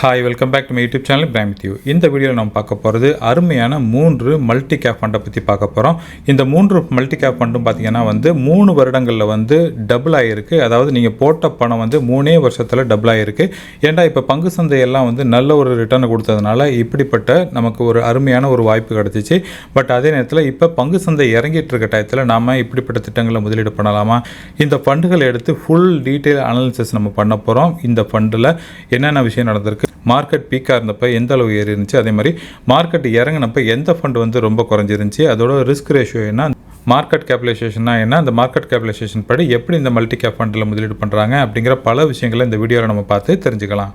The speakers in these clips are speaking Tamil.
Hi welcome back to my YouTube channel பிராம் with you இந்த வீடியோவில் நம்ம பார்க்க போகிறது அருமையான மூன்று மல்டி கேப் ஃபண்டை பற்றி பார்க்க போகிறோம் இந்த மூன்று மல்டி கேப் ஃபண்டும் பார்த்தீங்கன்னா வந்து மூணு வருடங்களில் வந்து டபுள் ஆகிருக்கு அதாவது நீங்கள் போட்ட பணம் வந்து மூணே வருஷத்தில் டபுள் ஆகிருக்கு ஏன்டா இப்போ பங்கு சந்தை எல்லாம் வந்து நல்ல ஒரு ரிட்டர்னை கொடுத்ததுனால இப்படிப்பட்ட நமக்கு ஒரு அருமையான ஒரு வாய்ப்பு கிடச்சிச்சு. பட் அதே நேரத்தில் இப்போ பங்கு சந்தை இறங்கிட்டு இருக்க டயத்தில் நாம் இப்படிப்பட்ட திட்டங்களை முதலீடு பண்ணலாமா? இந்த ஃபண்டுகளை எடுத்து ஃபுல் டீட்டெயில் அனாலிசிஸ் நம்ம பண்ண போகிறோம் இந்த ஃபண்டில் என்னென்ன விஷயம் நடந்திருக்கு? மார்க்கெட் பீக்காக இருந்தப்போ எந்த அளவு ஏறி இருந்துச்சு அதே மாதிரி மார்க்கெட் இறங்கினப்ப எந்த ஃபண்ட் வந்து ரொம்ப குறைஞ்சிருந்துச்சு? அதோட ரிஸ்க் ரேஷியோ என்ன? மார்க்கெட் கேபிலைசேஷன்னா என்ன? அந்த மார்க்கெட் கேபிலைசேஷன் படி எப்படி இந்த மல்டி கேப் ஃபண்டில் முதலீடு பண்ணுறாங்க அப்படிங்கிற பல விஷயங்களை இந்த வீடியோவில் நம்ம பார்த்து தெரிஞ்சுக்கலாம்.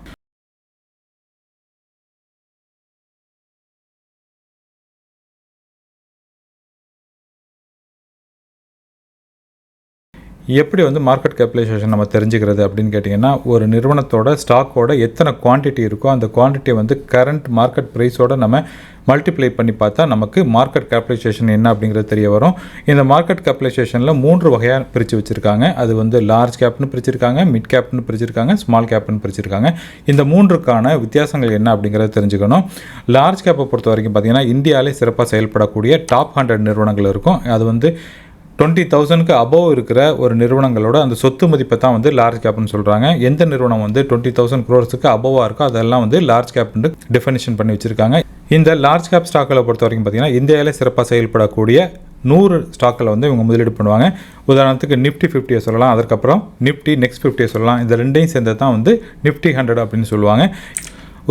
எப்படி வந்து மார்க்கெட் கேபிடலைசேஷன் நம்ம தெரிஞ்சுக்கிறது அப்படின்னு கேட்டிங்கன்னா ஒரு நிறுவனத்தோட ஸ்டாக்கோட எத்தனை குவான்டிட்டி இருக்கோ அந்த குவான்டிட்டியை வந்து கரண்ட் மார்க்கெட் ப்ரைஸோட நம்ம மல்டிப்ளை பண்ணி பார்த்தா நமக்கு மார்க்கெட் கேபிடலைசேஷன் என்ன அப்படிங்கிறது தெரிய வரும். இந்த மார்க்கெட் கேபிடலைசேஷனில் மூன்று வகையாக பிரித்து வச்சுருக்காங்க. அது வந்து லார்ஜ் கேப்னு பிரிச்சிருக்காங்க மிட் கேப்னு பிரிச்சிருக்காங்க ஸ்மால் கேப்னு பிரிச்சிருக்காங்க. இந்த மூன்றுக்கான வித்தியாசங்கள் என்ன அப்படிங்கிறத தெரிஞ்சுக்கணும். லார்ஜ் கேப்பை பொறுத்த வரைக்கும் பார்த்திங்கன்னா இந்தியாவிலே சிறப்பாக செயல்படக்கூடிய டாப் ஹண்ட்ரட் நிறுவனங்கள் இருக்கும். அது வந்து டுவெண்ட்டி தௌசண்ட்க்கு அபோவ் இருக்கிற ஒரு நிறுவனங்களோட அந்த சொத்து மதிப்பை தான் வந்து லார்ஜ் கேப்னு சொல்கிறாங்க எந்த நிறுவனம் வந்து டுவெண்ட்டி தௌசண்ட் க்ரோர்ஸுக்கு அபோவாக இருக்கோ அதெல்லாம் வந்து லார்ஜ் கேப்னு டெஃபினேஷன் பண்ணி வச்சுருக்காங்க. இந்த லார்ஜ் கேப் ஸ்டாக்களை பொறுத்த வரைக்கும் பார்த்தீங்கன்னா இந்தியாவிலே சிறப்பாக செயல்படக்கூடிய நூறு ஸ்டாக்கில் வந்து இவங்க முதலீடு பண்ணுவாங்க. உதாரணத்துக்கு நிஃப்டி ஃபிஃப்டியை சொல்லலாம் அதுக்கப்புறம் நிஃப்டி நெக்ஸ்ட் ஃபிஃப்டியை சொல்லலாம். இந்த ரெண்டையும் சேர்ந்து தான் வந்து நிஃப்டி ஹண்ட்ரட் அப்படின்னு சொல்லுவாங்க.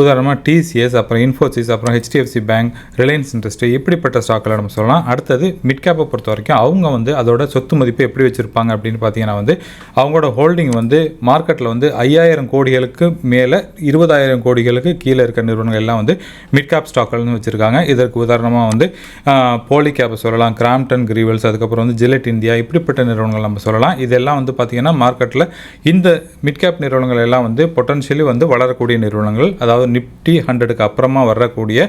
உதாரணமாக டிசிஎஸ் அப்புறம் இன்ஃபோசிஸ் அப்புறம் ஹெச்டிஎஃப்சி பேங்க் ரிலையன்ஸ் இண்டஸ்ட்ரி இப்படிப்பட்ட ஸ்டாக்கில் நம்ம சொல்லலாம். அடுத்தது மிட் கேப்பை பொறுத்த வரைக்கும் அவங்க வந்து அதோட சொத்து மதிப்பு எப்படி வச்சுருப்பாங்க அப்படின்னு பார்த்தீங்கன்னா வந்து அவங்களோட ஹோல்டிங் வந்து மார்க்கெட்டில் வந்து ஐயாயிரம் கோடிகளுக்கு மேலே இருபதாயிரம் கோடிகளுக்கு கீழே இருக்க நிறுவனங்கள் எல்லாம் வந்து மிட் கேப் ஸ்டாக்கள்னு வச்சுருக்காங்க. இதற்கு உதாரணமாக வந்து போலி கேப்பை சொல்லலாம் கிராம்டன் கிரீவல்ஸ் அதுக்கப்புறம் வந்து ஜிலெட் இந்தியா இப்படிப்பட்ட நிறுவனங்கள் நம்ம சொல்லலாம். இதெல்லாம் வந்து பார்த்திங்கன்னா மார்க்கெட்டில் இந்த மிட் கேப் நிறுவனங்கள் எல்லாம் வந்து பொட்டன்ஷியலி வந்து வளரக்கூடிய நிறுவனங்கள். அதாவது அதாவது நிஃப்டி ஹண்ட்ரடுக்கு அப்புறமா வரக்கூடிய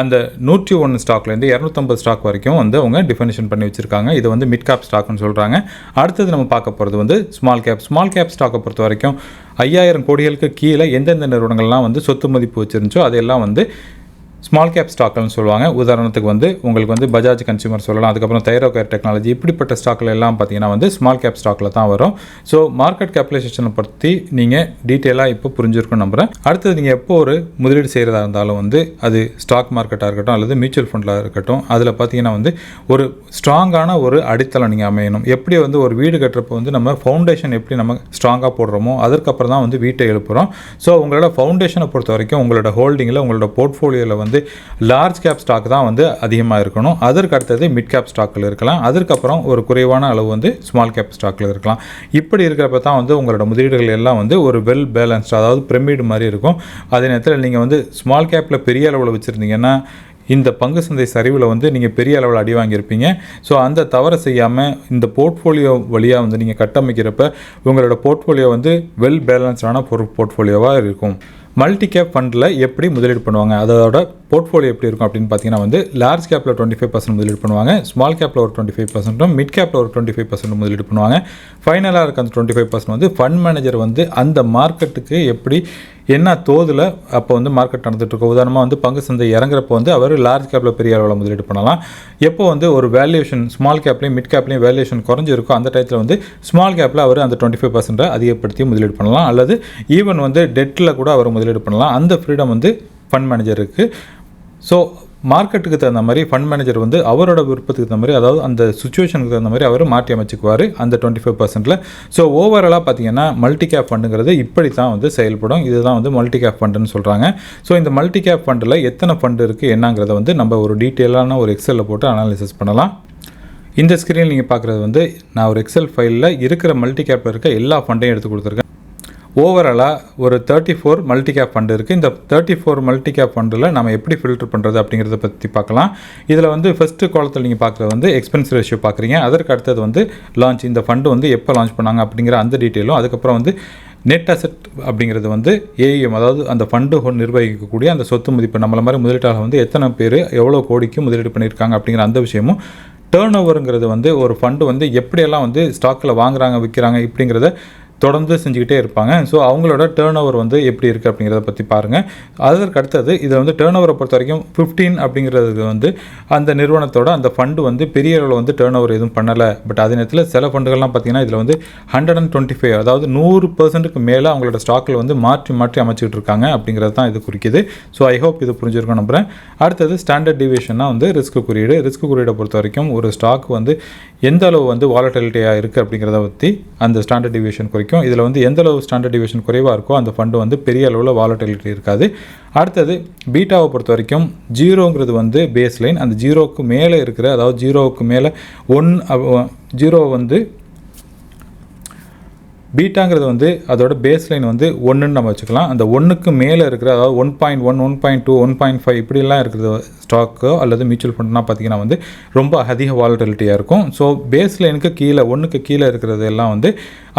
அந்த நூற்றி ஒன்று ஸ்டாக்லேருந்து இரநூத்தம்பது ஸ்டாக் வரைக்கும் வந்து அவங்க டிஃபனிஷன் பண்ணி வச்சுருக்காங்க. இது வந்து மிட் கேப் ஸ்டாக்னு சொல்கிறாங்க அடுத்தது நம்ம பார்க்க போகிறது வந்து ஸ்மால் கேப் ஸ்மால் கேப் ஸ்டாக்கை பொறுத்த வரைக்கும் ஐயாயிரம் கோடிகளுக்கு கீழே எந்தெந்த நிறுவனங்கள்லாம் வந்து சொத்து மதிப்பு வச்சுருந்துச்சோ அதெல்லாம் வந்து ஸ்மால் கேப் ஸ்டாக்கள்னு சொல்லுவாங்க. உதாரணத்துக்கு வந்து உங்களுக்கு வந்து பஜாஜ் கன்சியூமர் சொல்லலாம். அதுக்கப்புறம் தைரோ கேர் டெக்னாலஜி இப்படிப்பட்ட ஸ்டாக்கில் எல்லாம் பார்த்தீங்கன்னா வந்து ஸ்மால் கேப் ஸ்டாக்கில் தான் வரும். ஸோ மார்க்கெட் கேபிடலைசேஷனை பற்றி நீங்கள் டீட்டெயிலாக இப்போ புரிஞ்சிருக்கும் நம்புகிறேன் அடுத்தது நீங்கள் எப்போ ஒரு முதலீடு செய்கிறதா இருந்தாலும் வந்து அது ஸ்டாக் மார்க்கெட்டாக இருக்கட்டும் அல்லது மியூச்சுவல் ஃபண்டில் இருக்கட்டும் அதில் பார்த்தீங்கன்னா வந்து ஒரு ஸ்ட்ராங்கான ஒரு அடித்தளம் நீங்கள் அமையணும். எப்படி வந்து ஒரு வீடு கட்டுறப்போ வந்து நம்ம ஃபவுண்டேஷன் எப்படி நம்ம ஸ்ட்ராங்காக போடுறோமோ அதுக்கப்புறம் தான் வந்து வீட்டை எழுப்புகிறோம் ஸோ உங்களோட ஃபவுண்டேஷனை பொறுத்த வரைக்கும் உங்களோட ஹோல்டிங்கில் உங்களோட போர்ட்ஃபோலியோவில் வந்து வந்து லார்ஜ் கேப் ஸ்டாக் தான் வந்து அதிகமாக இருக்கணும். அதற்கு அடுத்தது மிட் கேப் ஸ்டாக்கில் இருக்கலாம். அதற்கப்புறம் ஒரு குறைவான அளவு வந்து ஸ்மால் கேப் ஸ்டாக்கில் இருக்கலாம். இப்படி இருக்கிறப்ப தான் வந்து உங்களோட முதலீடுகள் எல்லாம் வந்து ஒரு வெல் பேலன்ஸ்ட் அதாவது பிரமிடு மாதிரி இருக்கும். அதே நேரத்தில் நீங்கள் வந்து ஸ்மால் கேப்பில் பெரிய அளவில் வச்சுருந்தீங்கன்னா இந்த பங்கு சந்தை சரிவில் வந்து நீங்கள் பெரிய அளவில் அடி வாங்கியிருப்பீங்க. ஸோ அந்த தவறை செய்யாமல் இந்த போர்ட்ஃபோலியோ வழியாக வந்து நீங்கள் கட்டமைக்கிறப்ப உங்களோட போர்ட்ஃபோலியோ வந்து வெல் பேலன்ஸ்டான போர்ட்ஃபோலியோவாக இருக்கும். மல்டி கேப் ஃபண்டில் எப்படி முதலீடு பண்ணுவாங்க? அதோட போர்ட்ஃபோலியோ எப்படி இருக்கும் அப்படின்னு பார்த்தீங்கன்னா வந்து லார்ஜ் கேப்பில் டுவெண்ட்டி ஃபைவ் பர்சன்ட் முதலீடு பண்ணுவாங்க ஸ்மால் கேப்பில் ஒரு டுவெண்ட்டி ஃபைவ் பர்சன்ட்டும் மிட் கேப்பில் ஒரு டுவெண்ட்டி ஃபைவ் பர்சன்ட் முதலீடு பண்ணுவாங்க. ஃபைனலாக இருக்க அந்த டுவெண்ட்டி ஃபைவ் பர்சன்ட் வந்து ஃபண்ட் மேனேஜர் வந்து அந்த மார்க்கெட்டுக்கு எப்படி என்ன தோதில் அப்போ வந்து மார்க்கெட் நடந்துகிட்ருக்கோம் உதாரணமாக வந்து பங்கு சந்தை இறங்குறப்போ வந்து அவர் லார்ஜ் கேப்பில் பெரிய அளவில் முதலீடு பண்ணலாம். எப்போ வந்து ஒரு வேல்யூஷன் ஸ்மால் கேப்லேயும் மிட் கேப்லேயும் வேல்யூஷன் குறைஞ்சிருக்கோ அந்த டயத்தில் வந்து ஸ்மால் கேப்பில் அவர் அந்த டுவெண்ட்டி ஃபைவ் பர்சன்ட்டை அதிகப்படுத்தி முதலீடு பண்ணலாம். அல்லது ஈவன் வந்து டெட்டில் கூட அவர் முதலீடு பண்ணலாம். அந்த ஃப்ரீடம் வந்து ஃபண்ட் மேனேஜருக்கு ஸோ மார்க்கெட்டுக்கு தகுந்த மாதிரி ஃபண்ட் மேனேஜர் வந்து அவரோட விருப்பத்துக்கு தகுந்த மாதிரி அதாவது அந்த சுச்சுவேஷனுக்கு தகுந்த மாதிரி அவர் மாற்றி அமைச்சுக்குவார் அந்த டுவெண்ட்டி ஃபைவ் பர்சன்ட்டில் ஸோ ஓவராலாக பார்த்தீங்கன்னா மல்டி கேப் ஃபண்டுங்கிறது இப்படி தான் வந்து செயல்படும். இதுதான் வந்து மல்டி கேப் ஃபண்டுன்னு சொல்கிறாங்க ஸோ இந்த மல்டி கேப் ஃபண்டில் எத்தனை ஃபண்டு இருக்குது என்னங்கிறத வந்து நம்ம ஒரு டீட்டெயிலான ஒரு எக்ஸலில் போட்டு அனாலிசிஸ் பண்ணலாம். இந்த ஸ்க்ரீனில் நீங்கள் பார்க்குறது வந்து நான் ஒரு எக்ஸல் ஃபைலில் இருக்கிற மல்டி கேப்பில் இருக்க எல்லா ஃபண்டையும் எடுத்து கொடுத்துருக்கேன். ஓவராலாக ஒரு thirty four multi cap fund இருக்குது இந்த தேர்ட்டி ஃபோர் மல்டி கேப் ஃபண்டில் நம்ம எப்படி ஃபில்டர் பண்ணுறது அப்படிங்கிறத பற்றி பார்க்கலாம். இதில் வந்து ஃபஸ்ட்டு காலத்தில் நீங்கள் பார்க்குறது வந்து எக்ஸ்பென்ஸ் ரேஷியோ பார்க்குறீங்க. அதற்கு அடுத்தது வந்து லான்ச் இந்த ஃபண்டு வந்து எப்போ லான்ச் பண்ணாங்க அப்படிங்கிற அந்த டீட்டெயிலும் அதுக்கப்புறம் வந்து நெட் அசெட் அப்படிங்கிறது வந்து ஏஎம் அதாவது அந்த ஃபண்டு நிர்வகிக்கக்கூடிய அந்த சொத்து மதிப்பு நம்மள மாதிரி முதலீட்டாளர் வந்து எத்தனை பேர் எவ்வளோ கோடிக்கு முதலீடு பண்ணியிருக்காங்க அப்படிங்கிற அந்த விஷயமும் டேர்ன் ஓவருங்கிறது வந்து ஒரு ஃபண்டு வந்து எப்படியெல்லாம் வந்து ஸ்டாக்கில் வாங்குறாங்க விற்கிறாங்க இப்படிங்கிறத தொடர்ந்து செஞ்சுக்கிட்டே இருப்பாங்க. ஸோ அவங்களோட டேர்ன் ஓவர் வந்து எப்படி இருக்குது அப்படிங்கிறத பற்றி பாருங்கள் அதற்கு அடுத்தது இதில் வந்து டேர்ன் ஓவரை பொறுத்த வரைக்கும் ஃபிஃப்டீன் அப்படிங்கிறது வந்து அந்த நிறுவனத்தோட அந்த ஃபண்டு வந்து பெரிய அளவில் வந்து டேர்ன் ஓவர் எதுவும் பண்ணலை. பட் அதே நேரத்தில் சில ஃபண்டுகள்லாம் பார்த்தீங்கன்னா இதில் வந்து ஹண்ட்ரட் அண்ட் டுவெண்ட்டி ஃபைவ் அதாவது நூறு பர்சன்ட்டுக்கு மேலே அவங்களோட ஸ்டாக்கில் வந்து மாற்றி மாற்றி அமைச்சிக்கிட்டு இருக்காங்க அப்படிங்கிறது தான் இது குறிக்குது. ஸோ ஐ ஹோப் இது புரிஞ்சிருக்கும் நம்புகிறேன் அடுத்தது ஸ்டாண்டர்ட் டிவிஷனாக வந்து ரிஸ்க் குறியீடு. ரிஸ்க் குறியீடை பொறுத்த வரைக்கும் ஒரு ஸ்டாக் வந்து எந்த அளவு வந்து வாலட்டிலிட்டியாக இருக்குது அப்படிங்கிறத பற்றி அந்த ஸ்டாண்டர்ட் டிவிஷன் குறைக்கும். இதில் வந்து எந்த அளவு ஸ்டாண்டர்ட் டிவிஷன் குறைவாக இருக்கோ அந்த ஃபண்டு வந்து பெரிய அளவில் வாலட்டிலிட்டி இருக்காது. அடுத்தது பீட்டாவை பொறுத்த வரைக்கும் ஜீரோங்கிறது வந்து பேஸ் லைன் அந்த ஜீரோவுக்கு மேலே இருக்கிற அதாவது ஜீரோவுக்கு மேலே ஒன் ஜீரோ வந்து பீட்டாங்கிறது வந்து அதோட பேஸ் லைன் வந்து ஒன்றுன்னு நம்ம வச்சுக்கலாம். அந்த ஒன்றுக்கு மேலே இருக்கிற அதாவது one point one one point two one point five இப்படிலாம் இருக்கிறது ஸ்டாக்கோ அல்லது மியூச்சுவல் ஃபண்ட்னா பார்த்தீங்கன்னா வந்து ரொம்ப அதிக வாலட்டிலிட்டியாக இருக்கும். ஸோ பேஸ் லைனுக்கு கீழே ஒன்றுக்கு கீழே இருக்கிறது எல்லாம் வந்து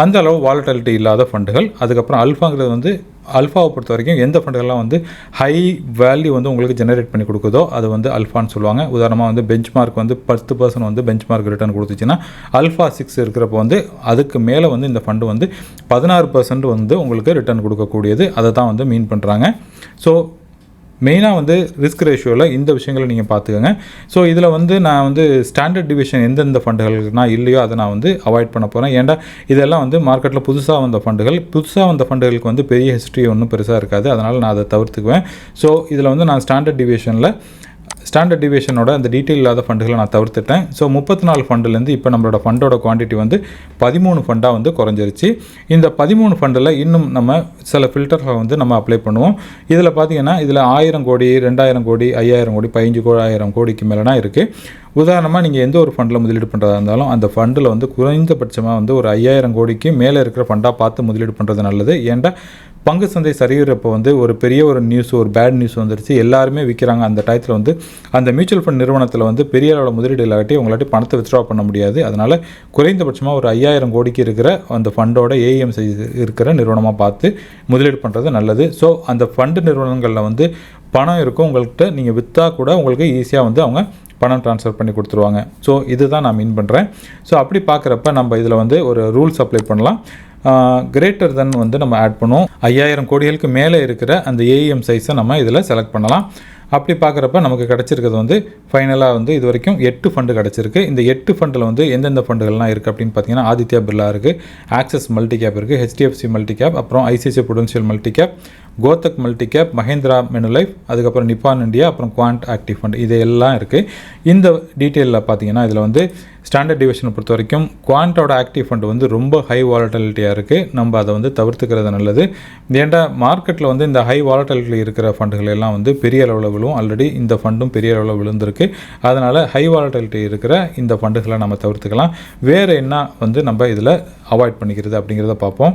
அந்த அளவு வாலட்டிலிட்டி இல்லாத ஃபண்டுகள். அதுக்கப்புறம் அல்ஃபாங்கிறது வந்து அல்ஃபாவை பொறுத்த வரைக்கும் எந்த ஃபண்டுகள்லாம் வந்து ஹை வேல்யூ வந்து உங்களுக்கு ஜெனரேட் பண்ணி கொடுக்குதோ அது வந்து அல்ஃபான்னு சொல்லுவாங்க. உதாரணமாக வந்து பெஞ்ச் மார்க் வந்து பத்து பர்சன்ட் வந்து பெஞ்ச் மார்க் ரிட்டர்ன் கொடுத்துச்சுன்னா அல்ஃபா சிக்ஸ் இருக்கிறப்போ வந்து அதுக்கு மேலே வந்து இந்த ஃபண்டு வந்து பதினாறு பர்சன்ட் வந்து உங்களுக்கு ரிட்டர்ன் கொடுக்கக்கூடியது. அதை தான் வந்து மீன் பண்ணுறாங்க ஸோ மெயினாக வந்து ரிஸ்க் ரேஷியோவில் இந்த விஷயங்களை நீங்கள் பார்த்துக்கோங்க. ஸோ இதில் வந்து நான் வந்து ஸ்டாண்டர்ட் டிவிஷன் எந்தெந்த ஃபண்டுகள்னா இல்லையோ அதை நான் வந்து அவாய்ட் பண்ண போகிறேன் ஏன்டா இதெல்லாம் வந்து மார்க்கெட்டில் புதுசாக வந்த ஃபண்டுகள் புதுசாக வந்த ஃபண்டுகளுக்கு வந்து பெரிய ஹிஸ்ட்ரி ஒன்றும் பெருசாக இருக்காது. அதனால் நான் அதை தவிர்த்துக்குவேன். ஸோ இதில் வந்து நான் ஸ்டாண்டர்ட் டிவிஷனில் ஸ்டாண்டர்ட் டிவிஷனோட அந்த டீட்டெயில் இல்லாத ஃபண்டுகளை நான் தவிர்த்துட்டேன். ஸோ முப்பத்தி நாலு ஃபண்டுலேருந்து இப்போ நம்மளோட ஃபண்டோட குவான்டிட்டி வந்து பதிமூணு ஃபண்டாக வந்து குறைஞ்சிருச்சு. இந்த பதிமூணு ஃபண்டில் இன்னும் நம்ம சில ஃபில்டர்களை வந்து நம்ம அப்ளை பண்ணுவோம். இதில் பார்த்தீங்கன்னா இதில் ஆயிரம் கோடி ரெண்டாயிரம் கோடி ஐயாயிரம் கோடி பதினஞ்சு கோடி ஆயிரம் கோடிக்கு மேலேனா இருக்குது உதாரணமாக நீங்கள் எந்த ஒரு ஃபண்டில் முதலீடு பண்ணுறதா இருந்தாலும் அந்த ஃபண்டில் வந்து குறைந்தபட்சமாக வந்து ஒரு ஐயாயிரம் கோடிக்கு மேலே இருக்கிற ஃபண்டாக பார்த்து முதலீடு பண்ணுறது நல்லது. ஏன்டா பங்கு சந்தை சரியிறப்போ வந்து ஒரு பெரிய ஒரு நியூஸ் ஒரு பேட் நியூஸ் வந்துருச்சு. எல்லாருமே விற்கிறாங்க அந்த டயத்தில் வந்து அந்த மியூச்சுவல் ஃபண்ட் நிறுவனத்தில் வந்து பெரிய அளவில் முதலீடு இல்லாட்டி உங்களாட்டி பணத்தை வித்ட்ரா பண்ண முடியாது. அதனால் குறைந்தபட்சமாக ஒரு ஐயாயிரம் கோடிக்கு இருக்கிற அந்த ஃபண்டோட ஏஎம் இருக்கிற நிறுவனமாக பார்த்து முதலீடு பண்ணுறது நல்லது. ஸோ அந்த ஃபண்டு நிறுவனங்களில் வந்து பணம் இருக்கும். உங்கள்கிட்ட நீங்கள் விற்றா கூட உங்களுக்கு ஈஸியாக வந்து அவங்க பணம் ட்ரான்ஸ்ஃபர் பண்ணி கொடுத்துருவாங்க. ஸோ இதுதான் நான் மீன் பண்ணுறேன் ஸோ அப்படி பார்க்குறப்ப நம்ம இதில் வந்து ஒரு ரூல்ஸ் அப்ளை பண்ணலாம். கிரேட்டர் தென் வந்து நம்ம ஆட் பண்ணுவோம். ஐயாயிரம் கோடிகளுக்கு மேலே இருக்கிற அந்த ஏஇஎம் சைஸை நம்ம இதில் செலக்ட் பண்ணலாம். அப்படி பார்க்குறப்ப நமக்கு கிடச்சிருக்கிறது வந்து ஃபைனலாக வந்து இது வரைக்கும் எட்டு ஃபண்டு கிடச்சிருக்கு. இந்த எட்டு ஃபண்டில் வந்து எந்தெந்த ஃபண்டுகள்லாம் இருக்குது அப்படின்னு பார்த்தீங்கன்னா ஆதித்யா பிர்லா இருக்குது ஆக்சஸ் மல்டி கேப் இருக்குது ஹெச்டிஎஃப்சி மல்டி கேப் அப்புறம் ICICI Prudential multi cap Kotak multi cap Mahindra Manulife அதுக்கப்புறம் நிப்பான் இண்டியா அப்புறம் குவாண்ட் ஆக்டிவ் ஃபண்ட் இது எல்லாம் இருக்குது இந்த டீட்டெயிலில் பார்த்தீங்கன்னா இதில் வந்து ஸ்டாண்டர்ட் டிவிஷனை பொறுத்த வரைக்கும் குவாண்டோட ஆக்டிவ் ஃபண்ட் வந்து ரொம்ப ஹை வாலட்டிலிட்டியாக இருக்குது நம்ம அதை வந்து தவிர்த்துக்கிறது நல்லது. ஏன்டா மார்க்கெட்டில் வந்து இந்த ஹை வாலட்டிலிட்டி இருக்கிற ஃபண்டுகள் எல்லாம் வந்து பெரிய அளவில் விழுவும் ஆல்ரெடி இந்த ஃபண்டும் பெரிய அளவில் விழுந்திருக்கு. அதனால் ஹை வாலட்டிலிட்டி இருக்கிற இந்த ஃபண்டுகளை நம்ம தவிர்த்துக்கலாம். வேறு என்ன வந்து நம்ம இதில் அவாய்ட் பண்ணிக்கிறது அப்படிங்கிறத பார்ப்போம்.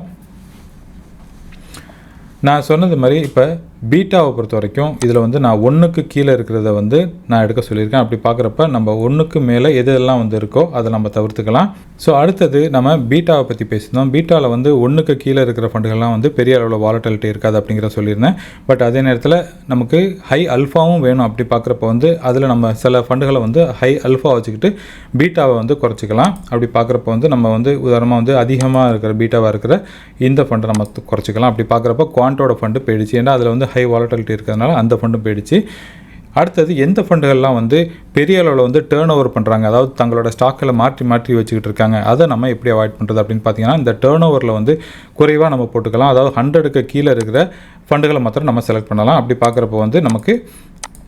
நான் சொன்னது மாதிரி இப்போ பீட்டாவை பொறுத்த வரைக்கும் இதில் வந்து நான் ஒன்றுக்கு கீழே இருக்கிறத வந்து நான் எடுக்க சொல்லியிருக்கேன். அப்படி பார்க்குறப்ப நம்ம ஒன்றுக்கு மேலே எதெல்லாம் வந்து இருக்கோ அதை நம்ம தவிர்த்துக்கலாம். ஸோ அடுத்தது நம்ம பீட்டாவை பற்றி பேசியிருந்தோம். பீட்டாவில் வந்து ஒன்றுக்கு கீழே இருக்கிற ஃபண்டுகள்லாம் வந்து பெரிய அளவில் வாலட்டிலிட்டி இருக்காது அப்படிங்கிற சொல்லியிருந்தேன். பட் அதே நேரத்தில் நமக்கு ஹை அல்ஃபாவும் வேணும் அப்படி பார்க்குறப்ப வந்து அதில் நம்ம சில ஃபண்டுகளை வந்து ஹை அல்ஃபா வச்சுக்கிட்டு பீட்டாவை வந்து குறைச்சிக்கலாம். அப்படி பார்க்குறப்ப வந்து நம்ம வந்து உதாரணமாக வந்து அதிகமாக இருக்கிற பீட்டாவாக இருக்கிற இந்த ஃபண்டை நம்ம குறைச்சிக்கலாம். அப்படி பார்க்குறப்ப குவான்டோட ஃபண்டு போயிடுச்சு. ஏன்னா அதில் வந்து ஹை வாலட்டிலிட்டி இருக்கிறதுனால அந்த ஃபண்டும் போயிடுச்சு. அடுத்தது எந்த ஃபண்டுகள்லாம் வந்து பெரிய அளவில் வந்து டேர்ன் ஓவர் பண்ணுறாங்க அதாவது தங்களோட ஸ்டாக்கில் மாற்றி மாற்றி வச்சுக்கிட்டு இருக்காங்க. அதை நம்ம எப்படி அவாய்ட் பண்ணுறது அப்படின்னு பார்த்தீங்கன்னா இந்த டேர்ன் ஓவரில் வந்து குறைவாக நம்ம போட்டுக்கலாம். அதாவது ஹண்ட்ரடுக்கு கீழே இருக்கிற ஃபண்டுகளை மாத்திரம் நம்ம செலக்ட் பண்ணலாம். அப்படி பார்க்குறப்போ வந்து நமக்கு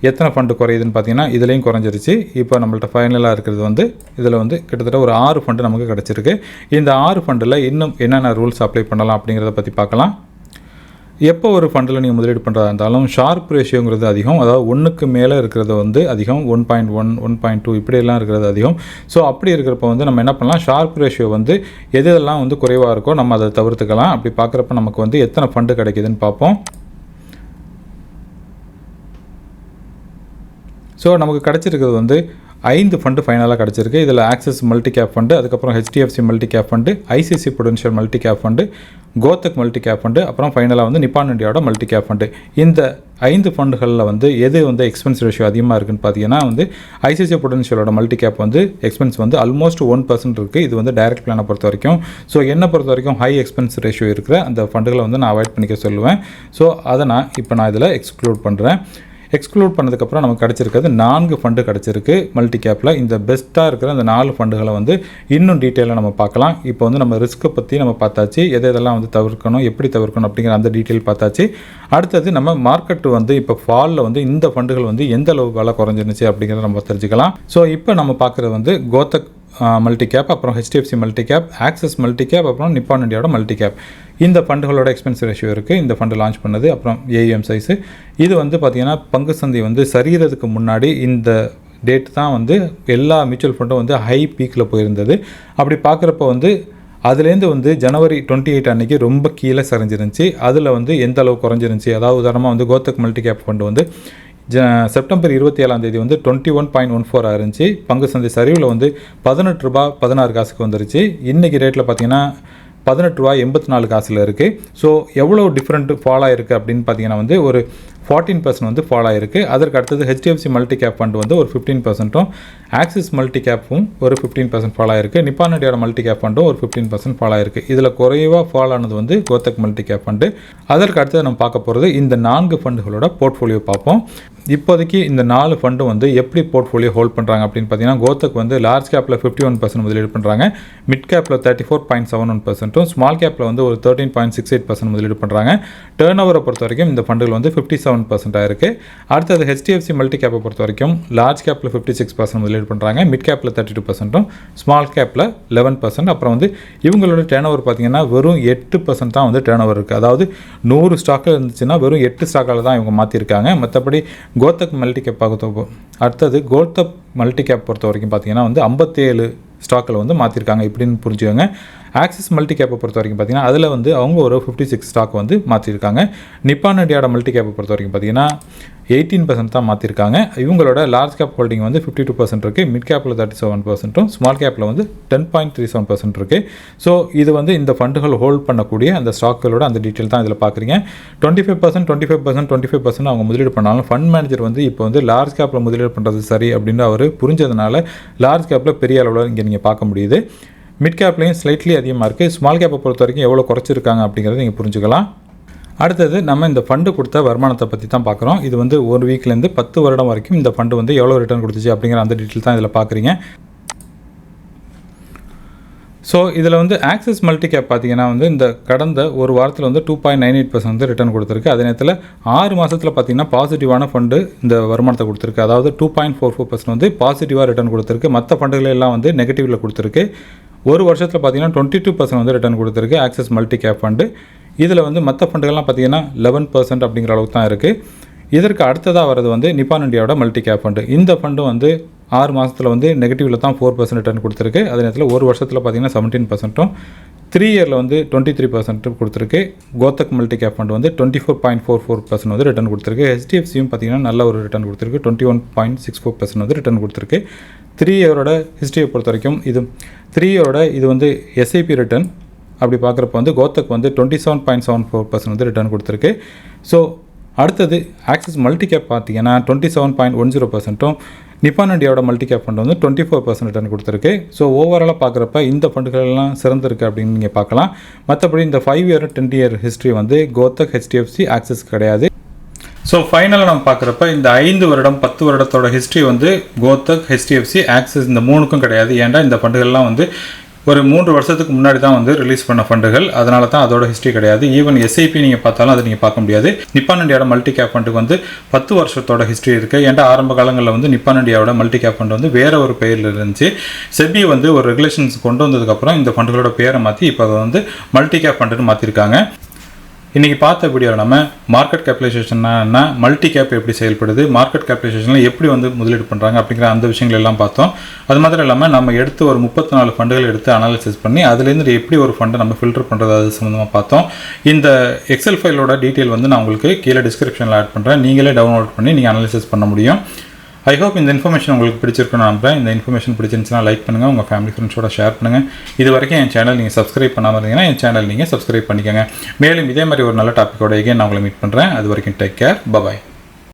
எத்தனை ஃபண்டு குறையுதுன்னு பார்த்தீங்கன்னா இதுலேயும் குறைஞ்சிருச்சு. இப்போ நம்மள்ட்ட ஃபைனலாக இருக்கிறது வந்து இதில் வந்து கிட்டத்தட்ட ஒரு ஆறு ஃபண்டு நமக்கு கிடச்சிருக்கு. இந்த ஆறு ஃபண்டில் இன்னும் என்னென்ன ரூல்ஸ் அப்ளை பண்ணலாம் அப்படிங்கிறத பற்றி பார்க்கலாம். எப்போ ஒரு ஃபண்டில் நீங்கள் முதலீடு பண்ணுறதா இருந்தாலும் ஷார்ப் ரேஷியோங்கிறது அதிகம். அதாவது ஒன்றுக்கு மேலே இருக்கிறது வந்து அதிகம். One point one one point two இப்படியெல்லாம் இருக்கிறது அதிகம். ஸோ அப்படி இருக்கிறப்ப வந்து நம்ம என்ன பண்ணலாம்? ஷார்ப் ரேஷியோ வந்து எது எதெல்லாம் வந்து குறைவாக இருக்கோ நம்ம அதை தவிர்த்துக்கலாம். அப்படி பார்க்குறப்ப நமக்கு வந்து எத்தனை ஃபண்டு கிடைக்குதுன்னு பார்ப்போம். ஸோ நமக்கு கிடச்சிருக்கிறது வந்து ஐந்து ஃபண்டு ஃபைனலாக கிடச்சிருக்கு. இதில் ஆக்சிஸ் மல்டி கேப் ஃபண்டு அதுக்கப்புறம் HDFC multi cap fund ICICI Prudential multi cap fund Kotak multi cap fund அப்புறம் ஃபைனலாக வந்து நிப்பான் இண்டியாவோட மல்டி கேப் ஃபண்டு. இந்த ஐந்து ஃபண்டுகளில் வந்து எது வந்து எக்ஸ்பென்ஸ் ரேஷியோ அதிகமாக இருக்குன்னு பார்த்தீங்கன்னா வந்து ஐசிஐசிஐ பொட்டன்ஷியலோட மல்டி கேப் வந்து எக்ஸ்பென்ஸ் வந்து ஆல்மோஸ்ட் ஒன் பர்சன்ட் இருக்குது இது வந்து டைரக்ட் பிளானை பொறுத்த வரைக்கும். ஸோ என்னை பொறுத்த வரைக்கும் ஹை எக்ஸ்பென்ஸ் ரேஷியோ இருக்கிற அந்த ஃபண்டுகளை வந்து நான் அவாய்ட் பண்ணிக்க சொல்லுவேன். ஸோ அதை நான் இப்போ நான் இதில் எக்ஸ்க்ளூட் பண்ணுறேன் எக்ஸ்க்ளூட் பண்ணதுக்கப்புறம் நமக்கு கிடச்சிருக்கிறது நான்கு ஃபண்டு கிடச்சிருக்கு. மல்டி கேப்பில் இந்த பெஸ்ட்டாக இருக்கிற அந்த நாலு ஃபண்டுகளை வந்து இன்னும் டீட்டெயிலாக நம்ம பார்க்கலாம். இப்போ வந்து நம்ம ரிஸ்க்கை பற்றி நம்ம பார்த்தாச்சு. எதை எதெல்லாம் வந்து தவிர்க்கணும் எப்படி தவிர்க்கணும் அப்படிங்கிற அந்த டீட்டெயில் பார்த்தாச்சு. அடுத்தது நம்ம மார்க்கெட் வந்து இப்போ ஃபாலில் வந்து இந்த ஃபண்டுகள் வந்து எந்த அளவு விலை குறைஞ்சிருந்துச்சு அப்படிங்கிறத நம்ம தெரிஞ்சுக்கலாம். ஸோ இப்போ நம்ம பார்க்குறது வந்து கோத்தக் மல்டி கேப் அப்புறம் HDFC multi cap Axis multi cap அப்புறம் நிப்பான் இண்டியாவோட மல்டி கேப் இந்த ஃபண்டுகளோட எக்ஸ்பென்ஸ் ரேஷியோ இருக்குது இந்த ஃபண்டு லான்ச் பண்ணது அப்புறம் ஏஎம் சைஸு இது வந்து பார்த்திங்கன்னா பங்கு சந்தை வந்து சரிகிறதுக்கு முன்னாடி இந்த டேட் தான் வந்து எல்லா மியூச்சுவல் ஃபண்டும் வந்து ஹை பீக்கில் போயிருந்தது. அப்படி பார்க்குறப்ப வந்து அதுலேருந்து வந்து ஜனவரி டுவெண்ட்டி எயிட் அன்றைக்கி ரொம்ப கீழே சரிஞ்சிருந்துச்சு. அதில் வந்து எந்த அளவு குறைஞ்சிருந்துச்சி? அதாவது உதாரணமாக வந்து கோத்தக் மல்டி கேப் ஃபண்டு வந்து ஜ செப்டம்பர் இருபத்தி ஏழாம் தேதி வந்து twenty one point one four இருந்துச்சு. பங்கு சந்தை சரிவில் வந்து பதினெட்டு ரூபா பதினாறு காசுக்கு வந்துருச்சு. இன்றைக்கி ரேட்டில் பார்த்தீங்கன்னா பதினெட்டு ரூபா எண்பத்தி நாலு காசில் இருக்குது ஸோ எவ்வளோ டிஃப்ரெண்ட் ஃபால் ஆகிருக்கு அப்படின்னு பார்த்தீங்கன்னா வந்து ஒரு ஃபார்ட்டீன் பர்சன்ட் வந்து ஃபால் ஆயிருக்கு. அதற்கு அடுத்தது ஹெச்டிஎஃப்சி மல்டி கேப் ஃபண்ட் வந்து ஒரு ஃபிஃப்டீன் பர்சன்ட்டும் ஆக்சிஸ் மல்டி கேப்பும் ஒரு ஃபிஃப்டீன் பர்சன்ட் ஃபால் ஆயிருக்கு. நிப்பான் இண்டியோட மல்டி கேப் ஃபண்டும் ஒரு ஃபிஃப்டீன் பர்சன்ட் ஃபால் ஆயிருக்கு. இதில் குறைவாக ஃபால் ஆனது வந்து கோத்தக் மல்டி கேப் ஃபண்டு அதற்கு அடுத்தது நம்ம பார்க்க போகிறது இந்த நான்கு ஃபண்டுகளோட போர்ட்ஃபோலியோ பார்ப்போம். இப்போதைக்கு இந்த நாலு ஃபண்டும் வந்து எப்படி போர்ட்ஃபோலியோ ஹோல்ட் பண்ணுறாங்க அப்படின்னு பார்த்தீங்கன்னா கோத்தக் வந்து லார்ஜ் கேப்பில் ஃபிஃப்டி ஒன் பர்சன்ட் முதலீடு பண்ணுறாங்க மிட் கேப்பில் thirty four point seven one பர்சன்ட்டும் small கேப்பில் வந்து ஒரு thirteen point six eight percent முதலீடு பண்ணுறாங்க டேர்ன் ஓவரை பொறுத்த வரைக்கும் இந்த ஃபண்டுகள் வந்து ஃபிஃப்டி செவன் பர்சன்ட்டாக இருக்குது அடுத்தது ஹெச்டிஎஃப்சி மல்டி கேப்பை பொறுத்த வரைக்கும் லார்ஜ் கேப்பில் ஃபிஃப்டி சிக்ஸ் பர்சன்ட் முதலீடு பண்ணுறாங்க மிட் கேப்பில் தேர்ட்டி டூ பர்சன்ட்டும் ஸ்மால் கேப்பில் லெவன் பர்சன்ட் அப்புறம் வந்து இவங்களோட டேர்ன் ஓவர் பார்த்தீங்கன்னா வெறும் எட்டு பர்சன்ட் தான் வந்து டேர்ன் ஓவர் இருக்குது அதாவது நூறு ஸ்டாக்கில் இருந்துச்சுன்னா வெறும் எட்டு ஸ்டாக்கில் தான் இவங்க மாற்றிருக்காங்க மற்றபடி கோத்தக் மல்டி கேப் பார்க்க அடுத்தது கோத்தக் மல்டி கேப் பொறுத்த வரைக்கும் பார்த்தீங்கன்னா வந்து ஐம்பத்தேழு ஸ்டாக்கில் வந்து மாற்றிருக்காங்க இப்படின்னு புரிஞ்சுக்கோங்க. ஆக்சிஸ் மல்டி கேப்பை பொறுத்த வரைக்கும் பார்த்தீங்கன்னா அதில் வந்து அவங்க ஒரு ஃபிஃப்டி சிக்ஸ் ஸ்டாக் வந்து மாற்றிருக்காங்க நிப்பான் இண்டியாவோட மல்டி கேப்பை பொறுத்த வரைக்கும் பார்த்தீங்கன்னா எயிட்டீன் பர்சன்ட் தான் மாற்றிருக்காங்க இவங்களோட லார்ஜ் கேப் ஹோல்டிங் வந்து ஃபிஃப்டி டூ பர்சன்ட் இருக்குது மிட் கேப்பில் தேர்ட்டி செவன் பர்சன்ட்டும் ஸ்மால் கேப்பில் வந்து ten point three seven percent இருக்குது ஸோ இது வந்து இந்த ஃபண்டுகள் ஹோல்ட் பண்ணக்கூடிய அந்த ஸ்டாக்குகளோட அந்த டீட்டெயில் தான் இதில் பார்க்குறீங்க. Twenty five percent twenty five percent twenty five percent அவங்க முதலீடு பண்ணாலும் ஃபண்ட் மேனேஜர் வந்து இப்போ வந்து லார்ஜ் கேப்பில் முதலீடு பண்ணுறது சரி அப்படின்னு அவர் புரிஞ்சதுனால லார்ஜ் கேப்பில் பெரிய அளவில் இங்கே நீங்கள் பார்க்க முடியுது. மிட் கேப்லேயும் ஸ்லைட்லி அதிகமாக இருக்குது ஸ்மால் கேப்பை பொறுத்த வரைக்கும் எவ்வளோ குறைச்சிருக்காங்க அப்படிங்கிறத நீங்கள் புரிஞ்சுக்கலாம். அடுத்தது நம்ம இந்த ஃபண்டு கொடுத்த வருமானத்தை பற்றி தான் பார்க்குறோம். இது வந்து ஒரு வீக்லேருந்து பத்து வருடம் வரைக்கும் இந்த ஃபண்டு வந்து எவ்வளோ ரிட்டர்ன் கொடுத்துச்சு அப்படிங்கிற அந்த டீட்டெயில் தான் இதில் பார்க்குறீங்க. ஸோ இதில் வந்து ஆக்சிஸ் மல்டி கேப் பார்த்தீங்கன்னா வந்து இந்த கடந்த ஒரு வாரத்தில் வந்து two point nine eight percent வந்து ரிட்டர்ன் கொடுத்துருக்கு. அதே நேரத்தில் ஆறு மாதத்தில் பார்த்தீங்கன்னா பாசிட்டிவான ஃபண்டு இந்த வருமானத்தை கொடுத்துருக்கு. அதாவது two point four four percent வந்து பாசிட்டிவாக ரிட்டர்ன் கொடுத்துருக்கு. மற்ற ஃபண்டுகள் எல்லாம் வந்து நெகட்டிவில் கொடுத்துருக்கு. ஒரு வருஷத்தில் பார்த்தீங்கன்னா டுவெண்ட்டி டூ பர்சன்ட் வந்து ரிட்டர்ன் கொடுத்துருக்கு ஆக்சிஸ் மல்டி கேப் ஃபண்டு இதில் வந்து மற்ற ஃபண்டுகள்லாம் பார்த்தீங்கன்னா லெவன் பர்சன்ட் அப்படிங்கிற அளவுக்கு தான் இருக்குது இதற்கு அடுத்ததாக வரது வந்து நிப்பான் இண்டியாவோட மல்டி கேப் ஃபண்டு இந்த ஃபண்டு வந்து ஆறு மாதத்தில் வந்து நெகட்டிவில் தான் ஃபோர் பர்சன்ட் ரிட்டர்ன் கொடுத்துருக்கு. அதே நேரத்தில் ஒரு வருஷத்தில் பார்த்தீங்கன்னா செவன்டீன் பர்சன்ட்டும் த்ரீ இயரில் வந்து டுவெண்ட்டி த்ரீ பர்சன்ட் கொடுத்துருக்கு. கோத்தக் மல்டி கேப் ஃபண்ட் வந்து twenty four point four four percent வந்து ரிட்டர்ன் கொடுத்துருக்கு. ஹெச்டிஎஃப்சியும் பார்த்தீங்கன்னா நல்ல ஒரு ரிட்டர்ன் கொடுத்துருக்கு. Twenty one point six four percent வந்து ரிட்டர்ன் கொடுத்துருக்கு. த்ரீ இயரோட ஹிஸ்ட்ரியை பொறுத்த வரைக்கும் இது த்ரீ இயரோட இது வந்து எஸ்ஐபி ரிட்டர்ன் அப்படி பார்க்குறப்ப வந்து கோத்தக் வந்து twenty seven point seven four percent வந்து ரிட்டர்ன் கொடுத்துருக்கு. ஸோ அடுத்தது ஆக்சிஸ் மல்டி கேப் பார்த்தீங்கன்னா twenty seven point one zero பர்சன்ட்டும் Nippon இண்டியாவோட மல்டி கேப் ஃபண்ட் வந்து டுவெண்ட்டி ஃபோர் பர்சன்ட் ரிட்டர்ன் கொடுத்துருக்கு. ஸோ ஓவராலாக பார்க்குறப்ப இந்த ஃபண்டுகளெல்லாம் சிறந்திருக்கு அப்படின்னு நீங்கள் பார்க்கலாம். மற்றபடி இந்த five year ten year history வந்து கோத்தக் ஹெச்டிஎஃப்சி ஆக்சிஸ் கிடையாது. ஸோ ஃபைனலாக நம்ம பார்க்குறப்ப இந்த ஐந்து வருடம் பத்து வருடத்தோட ஹிஸ்ட்ரி வந்து கோத்தக் ஹெச்டிஎஃப்சி ஆக்சிஸ் இந்த மூணுக்கும் கிடையாது. ஏன்டா இந்த ஃபண்டுகள்லாம் வந்து ஒரு மூன்று வருஷத்துக்கு முன்னாடி தான் வந்து ரிலீஸ் பண்ண ஃபண்டுகள். அதனால தான் அதோட ஹிஸ்ட்ரி கிடையாது. ஈவன் எஸ்ஐபி நீங்கள் பார்த்தாலும் அதை நீங்கள் பார்க்க முடியாது. நிப்பான் இண்டியாவோட மல்டி கேப் ஃபண்டுக்கு வந்து பத்து வருஷத்தோட ஹிஸ்ட்ரி இருக்குது ஏன்டா ஆரம்ப காலங்களில் வந்து நிப்பான் இண்டியாவோட மல்டி கேப் ஃபண்ட் வந்து வேற ஒரு பெயரில் இருந்துச்சு. செபி வந்து ஒரு ரெகுலேஷன்ஸ் கொண்டு வந்ததுக்கப்புறம் இந்த ஃபண்டுகளோட பேரை மாற்றி இப்போ அதை வந்து மல்டி கேப் ஃபண்டுன்னு மாற்றிருக்காங்க இன்றைக்கி பார்த்த வீடியோவில் நம்ம மார்க்கெட் கேபிடலைசேஷன்னா என்ன மல்டி கேப் எப்படி செயல்படுது மார்க்கெட் கேபிடலைசேஷனில் எப்படி வந்து முதலீடு பண்ணுறாங்க அப்படிங்கிற அந்த விஷயங்கள் எல்லாம் பார்த்தோம். அது மாத்திரம் இல்லாமல் நம்ம எடுத்து ஒரு முப்பத்தி நாலு ஃபண்டுகள் எடுத்து அனாலிசிஸ் பண்ணி அதுலேருந்து எப்படி ஒரு ஃபண்டை நம்ம ஃபில்டர் பண்ணுறது அது சம்மந்தமாக பார்த்தோம். இந்த எக்ஸல் ஃபைலோட டீட்டெயில் வந்து நான் உங்களுக்கு கீழே டிஸ்கிரிப்ஷனில் ஆட் பண்ணுறேன் நீங்களே டவுன்லோட் பண்ணி நீங்கள் அனாலிசிஸ் பண்ண முடியும். ஐ ஹோப் இந்த இன்ஃபர்மேஷன் உங்களுக்கு பிடிச்சிருக்குன்னு நம்புறேன். இந்த இன்ஃபர்மேஷன் பிடிச்சிருந்துச்சுன்னா லைக் பண்ணுங்கள் உங்கள் ஃபேமிலி ஃப்ரெண்ட்ஸோட ஷேர் பண்ணுங்கள் இது வரைக்கும் என் சேனல் நீங்கள் சப்ஸ்கிரைப் பண்ணாமல் இருந்தீங்கன்னா என் சேனல் நீங்கள் சப்ஸ்கிரைப் பண்ணிக்கோங்க. மேலும் இதே மாதிரி ஒரு நல்ல டாப்பிக்கோட எகேன் நான் உங்களை மீட் பண்ணுறேன் அது வரைக்கும் டேக் கேர் பபாய்